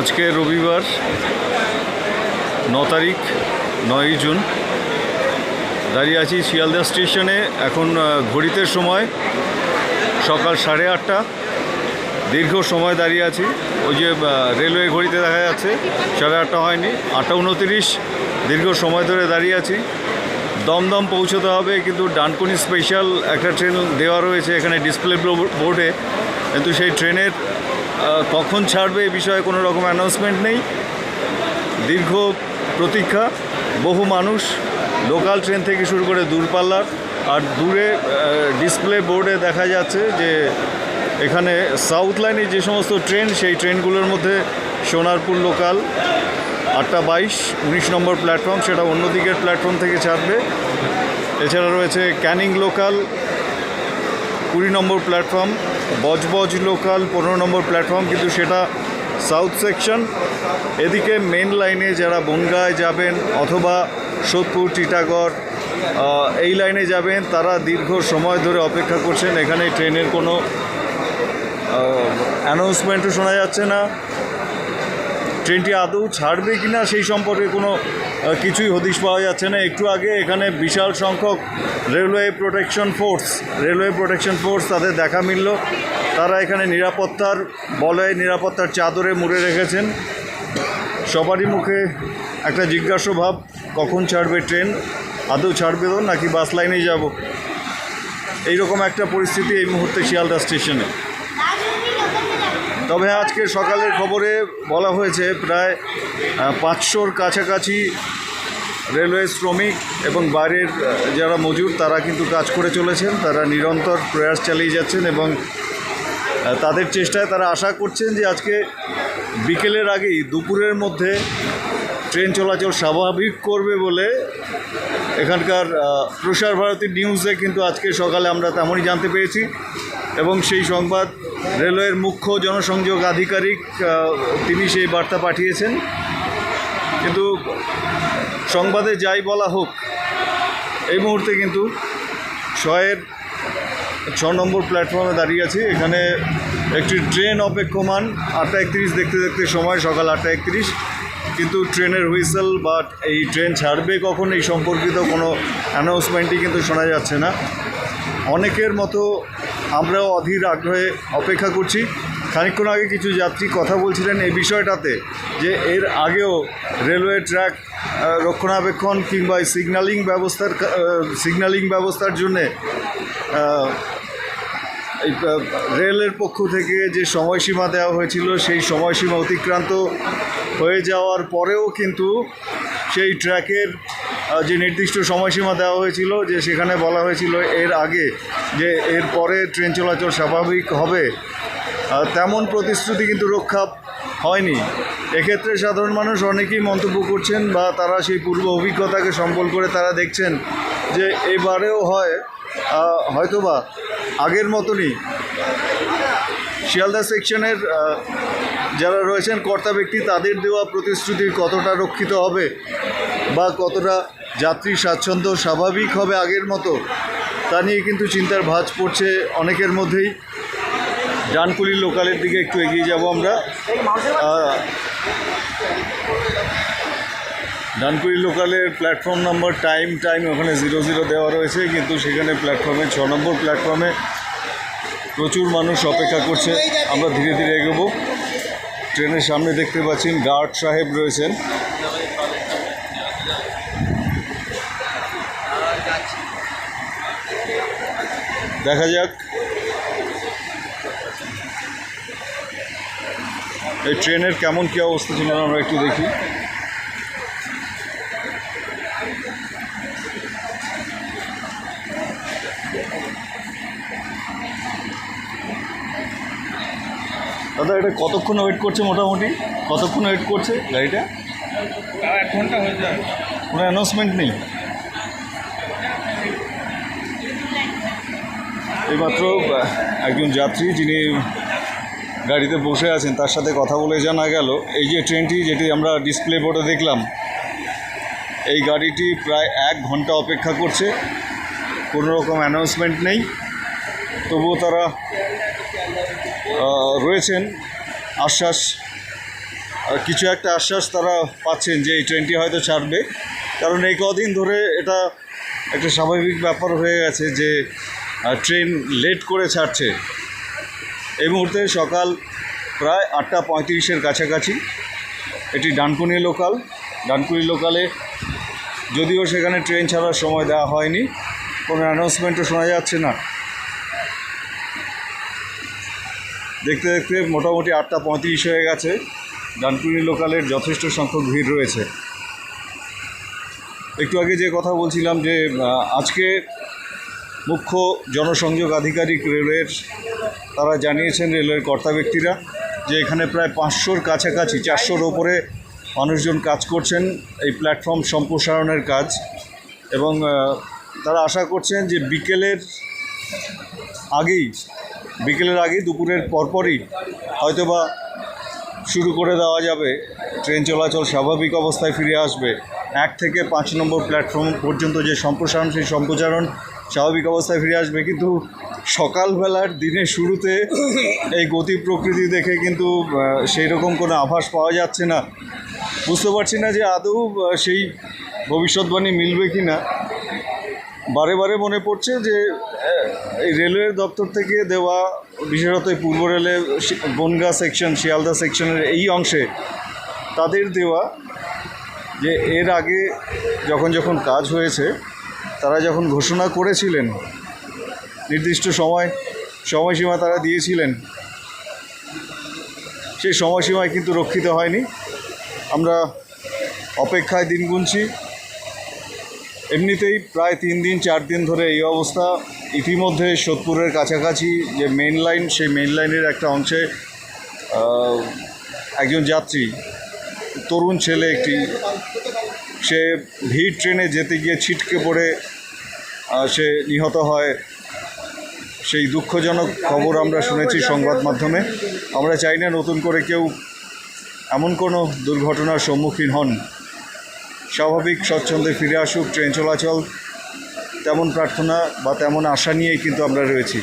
আজকে রবিবার ন তারিখ, নয়ই জুন। দাঁড়িয়ে আছি শিয়ালদা স্টেশনে। এখন ঘড়িতে সময় সকাল সাড়ে আটটা। দীর্ঘ সময় দাঁড়িয়ে আছি। ওই যে রেলওয়ে ঘড়িতে দেখা যাচ্ছে, সাড়ে আটটা হয়নি, আটটা উনতিরিশ। দীর্ঘ সময় ধরে দাঁড়িয়ে আছি। দমদম পৌঁছতে হবে, কিন্তু ডানকুনি স্পেশাল একটা ট্রেন দেওয়া রয়েছে এখানে ডিসপ্লে বোর্ডে। কিন্তু সেই ট্রেনের কখন ছাড়বে এ বিষয়ে কোনো রকম অ্যানাউন্সমেন্ট নেই। দীর্ঘ প্রতীক্ষা, বহু মানুষ লোকাল ট্রেন থেকে শুরু করে দূরপাল্লার, আর দূরে ডিসপ্লে বোর্ডে দেখা যাচ্ছে যে এখানে সাউথ লাইনে যে সমস্ত ট্রেন সেই ট্রেনগুলোর মধ্যে সোনারপুর লোকাল আটটা বাইশ, উনিশ নম্বর প্ল্যাটফর্ম সেটা অন্য দিকের প্ল্যাটফর্ম থেকে ছাড়বে। এছাড়া রয়েছে ক্যানিং লোকাল কুড়ি নম্বর প্ল্যাটফর্ম, বজবজ লোকাল পনেরো নম্বর প্ল্যাটফর্ম, কিন্তু সেটা সাউথ সেকশন এদিকে মেন লাইনে যারা বনগায় যাবেন অথবা সোদপুর টিটাগড় এই লাইনে যাবেন, তারা দীর্ঘ সময় ধরে অপেক্ষা করছেন। এখানে ট্রেনের কোনো অ্যানাউন্সমেন্টও শোনা যাচ্ছে না। ট্রেনটি আদৌ ছাড়বে কি না সেই সম্পর্কে কোনো কিছুই হদিশ পাওয়া যাচ্ছে না। একটু আগে এখানে বিশাল সংখ্যক railway protection force, railway protection force তাদের দেখা মিলল। তারা এখানে নিরাপত্তার বলয়, নিরাপত্তার চাদরে মুড়ে রেখেছেন। সবারই মুখে একটা জিজ্ঞাসা ভাব কখন ছাড়বে ট্রেন? আদৌ ছাড়বে তো নাকি বাস লাইনেই যাব? এইরকম একটা পরিস্থিতি এই মুহূর্তে শিয়ালদা স্টেশনে। তবে আজকে সকালের খবরে বলা হয়েছে প্রায় পাঁচশোর কাছাকাছি রেলওয়ে শ্রমিক এবং বাইরের যারা মজুর, তারা কিন্তু কাজ করে চলেছেন, তারা নিরন্তর প্রয়াস চালিয়ে যাচ্ছেন এবং তাদের চেষ্টায় তারা আশা করছেন যে আজকে বিকেলের আগেই দুপুরের মধ্যে ট্রেন চলাচল স্বাভাবিক করবে বলে এখানকার প্রসার ভারতী নিউজে কিন্তু আজকে সকালে আমরা তেমনই জানতে পেরেছি এবং সেই সংবাদ রেলওয়ের মুখ্য জনসংযোগ আধিকারিক তিনি সেই বার্তা পাঠিয়েছেন। কিন্তু সংবাদে যাই বলা হোক, এই মুহূর্তে কিন্তু ছয়ের ছ নম্বর প্ল্যাটফর্মে দাঁড়িয়ে আছি। এখানে একটি ট্রেন অপেক্ষমান আটটা একত্রিশ দেখতে দেখতে সময় সকাল আটটা একত্রিশ। কিন্তু ট্রেনের হুইসেল বা এই ট্রেন ছাড়বে কখন এই সম্পর্কিত কোনো অ্যানাউন্সমেন্টই কিন্তু শোনা যাচ্ছে না। অনেকের মতো আমরাও অধীর আগ্রহে অপেক্ষা করছি। খানিকক্ষণ আগে কিছু যাত্রী কথা বলছিলেন এই বিষয়টাতে, যে এর আগেও রেলওয়ে ট্র্যাক রক্ষণাবেক্ষণ কিংবা সিগন্যালিং ব্যবস্থার সিগন্যালিং ব্যবস্থার জন্যে রেলের পক্ষ থেকে যে সময়সীমা দেওয়া হয়েছিল, সেই সময়সীমা অতিক্রান্ত হয়ে যাওয়ার পরেও কিন্তু সেই ট্র্যাকের যে নির্দিষ্ট সময়সীমা দেওয়া হয়েছিল, যে সেখানে বলা হয়েছিল এর আগে যে এর পরে ট্রেন চলাচল স্বাভাবিক হবে তেমন প্রতিশ্রুতি কিন্তু রক্ষা হয়নি। এক্ষেত্রে সাধারণ মানুষ অনেকেই মন্তব্য করছেন বা তারা সেই পূর্ব অভিজ্ঞতাকে সম্বল করে তারা দেখছেন যে এবারেও হয় হয়তোবা আগের মতনই। শিয়ালদা সেকশনের যারা রয়েছেন, কর্তা ব্যক্তি, তাদের দেওয়া প্রতিশ্রুতি কতটা রক্ষিত হবে বা কতটা যাত্রী স্বাচ্ছন্দ্য স্বাভাবিক হবে আগের মতো। তা নিয়ে কিন্তু চিন্তার ভাঁজ পড়ছে অনেকের মধ্যেই। ডানকুলি লোকালের দিকে একটু এগিয়ে যাব আমরা। ডানকুড়ি লোকালের প্ল্যাটফর্ম নাম্বার টাইম টাইম ওখানে জিরো জিরো দেওয়া রয়েছে, কিন্তু সেখানে প্ল্যাটফর্মে, ছ নম্বর প্ল্যাটফর্মে প্রচুর মানুষ অপেক্ষা করছে। আমরা ধীরে ধীরে এগোবো। ট্রেনের সামনে দেখতে পাচ্ছেন গার্ড সাহেব রয়েছেন। দেখা যাক। এই ট্রেনের কেমন কী অবস্থা ছিল আমরা একটু দেখি। দাদা এটা কতক্ষণ ওয়েট করছে মোটামুটি? কতক্ষণ ওয়েট করছে গাড়িটা? এক ঘণ্টা হয়ে যায়। কোনো অ্যানাউন্সমেন্ট নেই? এইমাত্র একজন যাত্রী যিনি গাড়িতে বসে আছেন, তার সাথে কথা বলে জানা গেল। এই যে ট্রেনটি যেটি আমরা ডিসপ্লে বোর্ডে দেখলাম, এই গাড়িটি প্রায় এক ঘণ্টা অপেক্ষা করছে। কোনো রকম অ্যানাউন্সমেন্ট নেই। তবুও তারা রয়েছেন। আশ্বাস কিছু একটা আশ্বাস তারা পাচ্ছেন যে এই ট্রেনটি হয়তো ছাড়বে। কারণ এই কদিন ধরে এটা একটা স্বাভাবিক ব্যাপার হয়ে গেছে যে ট্রেন লেট করে ছাড়ছে। এই মুহূর্তে সকাল প্রায় আটটা পঁয়ত্রিশের কাছাকাছি। এটি ডানকুনি লোকাল ডানকুনি লোকালে যদিও সেখানে ট্রেন ছাড়ার সময় দেওয়া হয়নি, কোনো অ্যানাউন্সমেন্টও শোনা যাচ্ছে না। দেখতে দেখতে মোটামুটি আটটা পঁয়ত্রিশ হয়ে গেছে। ডানকুনি লোকালের যথেষ্ট সংখ্যক ভিড় রয়েছে। একটু আগে যে কথা বলছিলাম যে আজকে মুখ্য জনসংযোগ আধিকারিক রেলওয়ের তারা জানিয়েছেন রেলওয়ের কর্তা ব্যক্তিরা যে এখানে প্রায় পাঁচশোর কাছাকাছি, চারশোর ওপরে মানুষজন কাজ করছেন এই প্ল্যাটফর্ম সম্প্রসারণের কাজ এবং তারা আশা করছেন যে বিকেলের আগেই বিকেলের আগেই দুপুরের পরপরই হয়তোবা শুরু করে দেওয়া যাবে। ট্রেন চলাচল স্বাভাবিক অবস্থায় ফিরে আসবে। এক থেকে পাঁচ নম্বর প্ল্যাটফর্ম পর্যন্ত যে সম্প্রসারণ, সেই সম্প্রচারণ স্বাভাবিক অবস্থায় ফিরে আসবে, কিন্তু সকালবেলার দিনের শুরুতে এই গতি প্রকৃতি দেখে কিন্তু সেই রকম কোনো আভাস পাওয়া যাচ্ছে না। বুঝতে পারছি না যে আদৌ সেই ভবিষ্যৎবাণী মিলবে কি না। বারে বারে মনে পড়ছে যে এই রেলওয়ের দপ্তর থেকে দেওয়া, বিশেষত পূর্ব রেলের শি- বনগাঁ সেকশন শিয়ালদা সেকশনের এই অংশে তাদের দেওয়া যে এর আগে যখন যখন কাজ হয়েছে তারা যখন ঘোষণা করেছিলেন, নির্দিষ্ট সময়, সময়সীমা তারা দিয়েছিলেন, সেই সময়সীমায় কিন্তু রক্ষিত হয়নি। আমরা অপেক্ষায় দিন গুনছি। এমনিতেই প্রায় তিন দিন, চার দিন ধরে এই অবস্থা। ইতিমধ্যে সোদপুরের কাছাকাছি যে মেন লাইন সেই মেন লাইনের একটা অংশে একজন যাত্রী, তরুণ ছেলে একটি, সে ভিড় ট্রেনে যেতে গিয়ে ছিটকে পড়ে সে নিহত হয়। সেই দুঃখজনক খবর আমরা শুনেছি সংবাদ মাধ্যমে। আমরা চাই না নতুন করে কেউ এমন কোনো দুর্ঘটনার সম্মুখীন হন। স্বাভাবিক, স্বচ্ছন্দে ফিরে আসুক, ট্রেন চলাচল তেমন প্রার্থনা বা তেমন আশা নিয়েই কিন্তু আমরা রয়েছি।